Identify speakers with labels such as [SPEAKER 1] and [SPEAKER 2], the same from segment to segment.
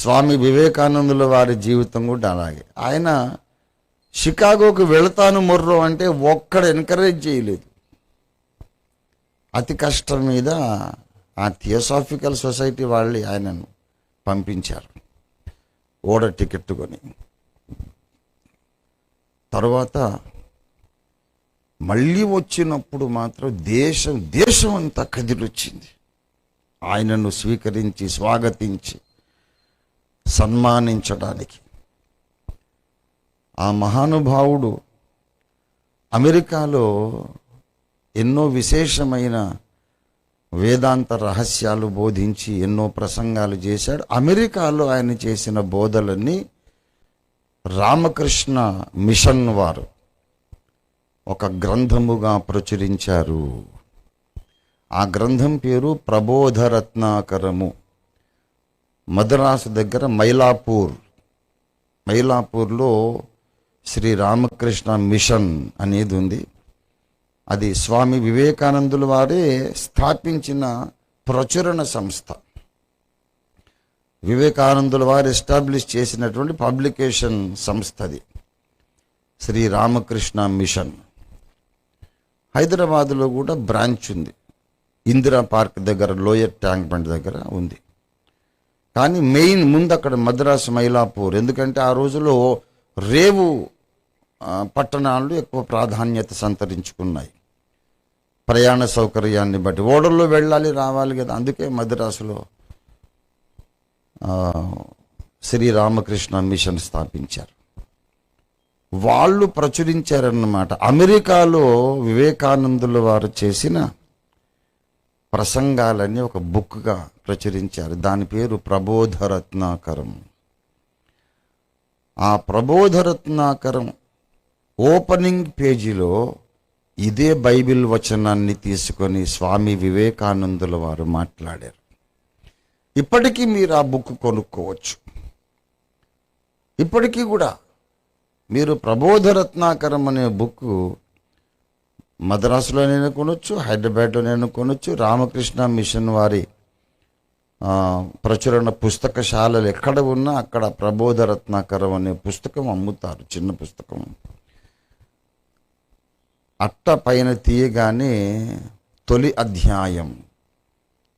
[SPEAKER 1] స్వామి వివేకానందుల వారి జీవితం కూడా అలాగే. ఆయన షికాగోకు వెళతాను మొర్రో అంటే ఒక్కడ ఎంకరేజ్ చేయలేదు. అతి కష్టం మీద ఆ థియోసాఫికల్ సొసైటీ వాళ్ళు ఆయనను పంపించారు. ఓడ టికెట్ కొని. తర్వాత మళ్ళీ వచ్చినప్పుడు మాత్రం దేశం దేశం అంతా కదిలొచ్చింది. ఆయనను స్వీకరించి స్వాగతించి సన్మానించడానికి. ఆ మహానుభావుడు అమెరికాలో ఎన్నో విశేషమైన వేదాంత రహస్యాలు బోధించి ఎన్నో ప్రసంగాలు చేశాడు. అమెరికాలో ఆయన చేసిన బోధలన్నీ రామకృష్ణ మిషన్ వారు ఒక గ్రంథముగా ప్రచురించారు. ఆ గ్రంథం పేరు ప్రబోధరత్నాకరము. మద్రాసు దగ్గర మైలాపూర్. మైలాపూర్లో శ్రీ రామకృష్ణ మిషన్ అనేది ఉంది. అది స్వామి వివేకానందుల వారే స్థాపించిన ప్రచురణ సంస్థ. వివేకానందుల వారు ఎస్టాబ్లిష్ చేసినటువంటి పబ్లికేషన్ సంస్థ అది. శ్రీ రామకృష్ణ మిషన్. హైదరాబాద్లో కూడా బ్రాంచ్ ఉంది. ఇందిరా పార్క్ దగ్గర లోయర్ ట్యాంక్ బండ్ దగ్గర ఉంది. కానీ మెయిన్ ముందు అక్కడ మద్రాసు మైలాపూర్. ఎందుకంటే ఆ రోజుల్లో రేవు పట్టణాలు ఎక్కువ ప్రాధాన్యత సంతరించుకున్నాయి. ప్రయాణ సౌకర్యాన్ని బట్టి. ఓడల్లో వెళ్ళాలి రావాలి కదా. అందుకే మద్రాసులో శ్రీరామకృష్ణ శ్రీ రామకృష్ణ మిషన్ స్థాపించారు. వాళ్ళు ప్రచురించారన్నమాట. అమెరికాలో వివేకానందుల వారు చేసిన ప్రసంగాలన్నీ ఒక బుక్గా ప్రచురించారు. దాని పేరు ప్రబోధరత్నాకరం. ఆ ప్రబోధరత్నాకరం ఓపెనింగ్ పేజీలో ఇదే బైబిల్ వచనాన్ని తీసుకొని స్వామి వివేకానందుల వారు మాట్లాడారు. ఇప్పటికీ మీరు ఆ బుక్ కొనుక్కోవచ్చు. ఇప్పటికీ కూడా మీరు ప్రబోధరత్నాకరం అనే బుక్ మద్రాసులోనైనా కొనొచ్చు హైదరాబాద్లోనైనా కొనొచ్చు. రామకృష్ణ మిషన్ వారి ప్రచురణ పుస్తకశాలలు ఎక్కడ ఉన్నా అక్కడ ప్రబోధ రత్నాకరం అనే పుస్తకం అమ్ముతారు చిన్న పుస్తకం. అట్ట పైన తీయగానే తొలి అధ్యాయం.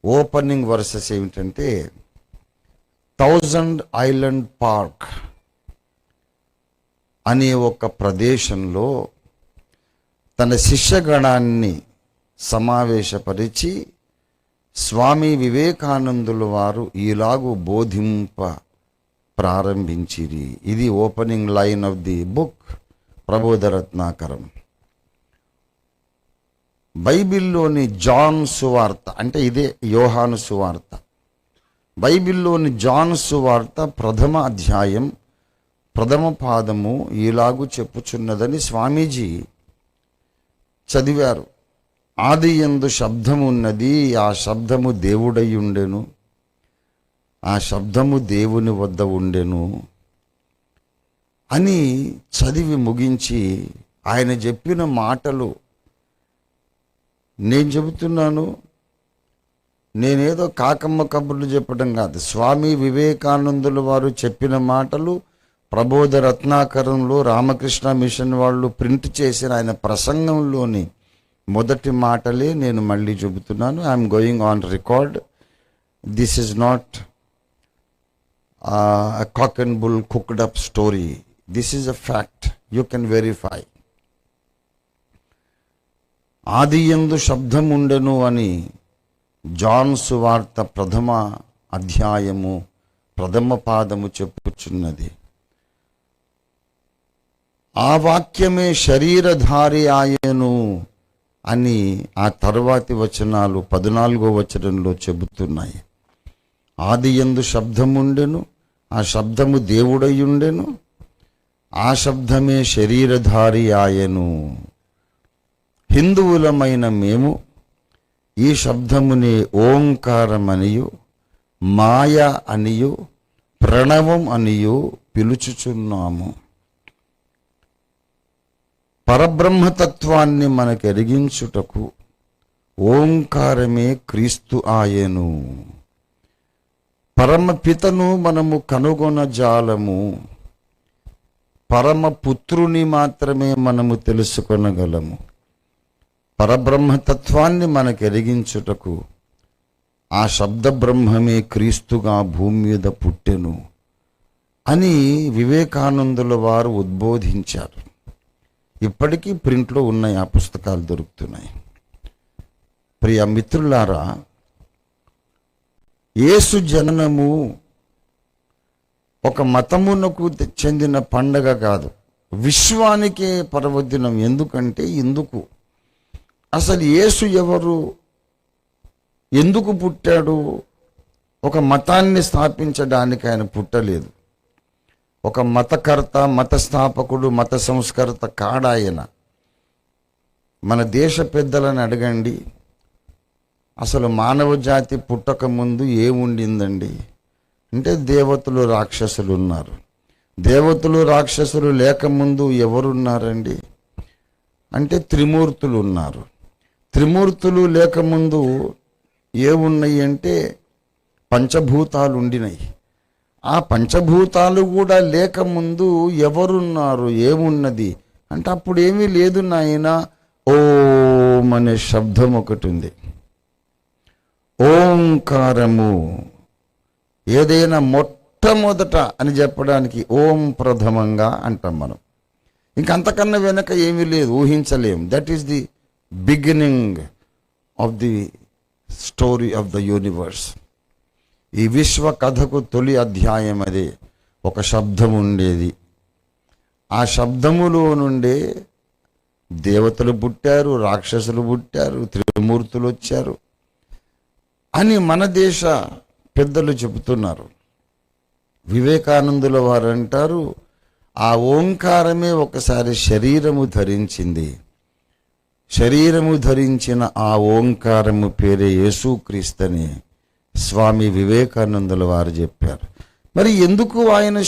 [SPEAKER 1] ఓపెనింగ్ వర్సెస్ ఏమిటంటే థౌజండ్ ఐలండ్ పార్క్ అనే ఒక ప్రదేశంలో తన శిష్యగణాన్ని సమావేశపరిచి స్వామి వివేకానందుల వారు ఈలాగు బోధింప ప్రారంభించిరి. ఇది opening line of the book Prabodharatnakaram. బైబిల్లోని జాన్ సువార్త అంటే ఇదే యోహాను సువార్త. బైబిల్లోని జాన్ సువార్త ప్రథమ అధ్యాయం ప్రథమ పాదము ఈలాగు చెప్పుచున్నదని స్వామీజీ చదివారు. ఆది ఎందు శబ్దమున్నది ఆ శబ్దము దేవుడై ఉండెను. ఆ శబ్దము దేవుని వద్ద ఉండెను అని చదివి ముగించి ఆయన చెప్పిన మాటలు నేను చెబుతున్నాను నేనేదో కాకమ్మ కబుర్లు చెప్పడం కాదు. స్వామి వివేకానందుల వారు చెప్పిన మాటలు ప్రబోధ రత్నాకరంలో రామకృష్ణ మిషన్ వాళ్ళు ప్రింట్ చేసిన ఆయన ప్రసంగంలోని మొదటి మాటలే నేను మళ్ళీ చెబుతున్నాను. I'm going on record this is not cock and bull cooked up story this is a fact you can verify ఆది ఎందు శబ్దం ఉండెను అని జాన్ సువార్త ప్రథమ అధ్యాయము ప్రథమ పాదము చెప్పుచున్నది. ఆ వాక్యమే శరీరధారి ఆయను అని ఆ తర్వాతి వచనాలు పద్నాలుగో వచనంలో చెబుతున్నాయి. ఆది ఎందు శబ్దముండెను ఆ శబ్దము దేవుడయ్యుండెను ఆ శబ్దమే శరీరధారి ఆయను. హిందువులమైన మేము ఈ శబ్దముని ఓంకారమనియు మాయ అనియు ప్రణవం అనియు పిలుచుచున్నాము. పరబ్రహ్మతత్వాన్ని మనకు ఎరిగించుటకు ఓంకారమే క్రీస్తు ఆయను. పరమపితను మనము కనుగొన జాలము. పరమ పుత్రుని మాత్రమే మనము తెలుసుకొనగలము. పరబ్రహ్మతత్వాన్ని మనకు ఎరిగించుటకు ఆ శబ్ద బ్రహ్మమే క్రీస్తుగా భూమి మీద పుట్టెను అని వివేకానందుల వారు ఉద్బోధించారు. ఇప్పటికీ ప్రింట్లో ఉన్నాయి ఆ పుస్తకాలు దొరుకుతున్నాయి. ప్రియ మిత్రులారా యేసు జననము ఒక మతమునకు చెందిన పండగ కాదు. విశ్వానికే పర్వదినం. ఎందుకంటే ఎందుకు అసలు యేసు ఎవరు? ఎందుకు పుట్టాడు? ఒక మతాన్ని స్థాపించడానికి ఆయన పుట్టలేదు. ఒక మతకర్త మత స్థాపకుడు మత సంస్కర్త కాడాయన. మన దేశ పెద్దలను అడగండి అసలు మానవ జాతి పుట్టక ముందు ఏముండిందండి? అంటే దేవతలు రాక్షసులు ఉన్నారు. దేవతలు రాక్షసులు లేకముందు ఎవరున్నారండి? అంటే త్రిమూర్తులు ఉన్నారు. త్రిమూర్తులు లేకముందు ఏమున్నాయి అంటే పంచభూతాలు ఉండినాయి ఆ పంచభూతాలు కూడా లేకముందు ఎవరున్నారు? ఏమున్నది? అంటే అప్పుడు ఏమీ లేదు నాయన. ఓం అనే శబ్దం ఒకటి ఉంది. ఓంకారము. ఏదైనా మొట్టమొదట అని చెప్పడానికి ఓం ప్రథమంగా అంటాం మనం. ఇంకంతకన్నా వెనక ఏమీ లేదు ఊహించలేం. That is the beginning of the story of the universe ఈ విశ్వ కథకు తొలి అధ్యాయం అదే. ఒక శబ్దం ఉండేది. ఆ శబ్దములో నుండే దేవతలు పుట్టారు రాక్షసులు పుట్టారు త్రిమూర్తులు వచ్చారు అని మన దేశ పెద్దలు చెబుతున్నారు. వివేకానందుల వారు అంటారు ఆ ఓంకారమే ఒకసారి శరీరము ధరించింది. శరీరము ధరించిన ఆ ఓంకారము పేరే యేసుక్రీస్తని స్వామి వివేకానందుల వారు చెప్పారు. మరి ఎందుకు ఆయన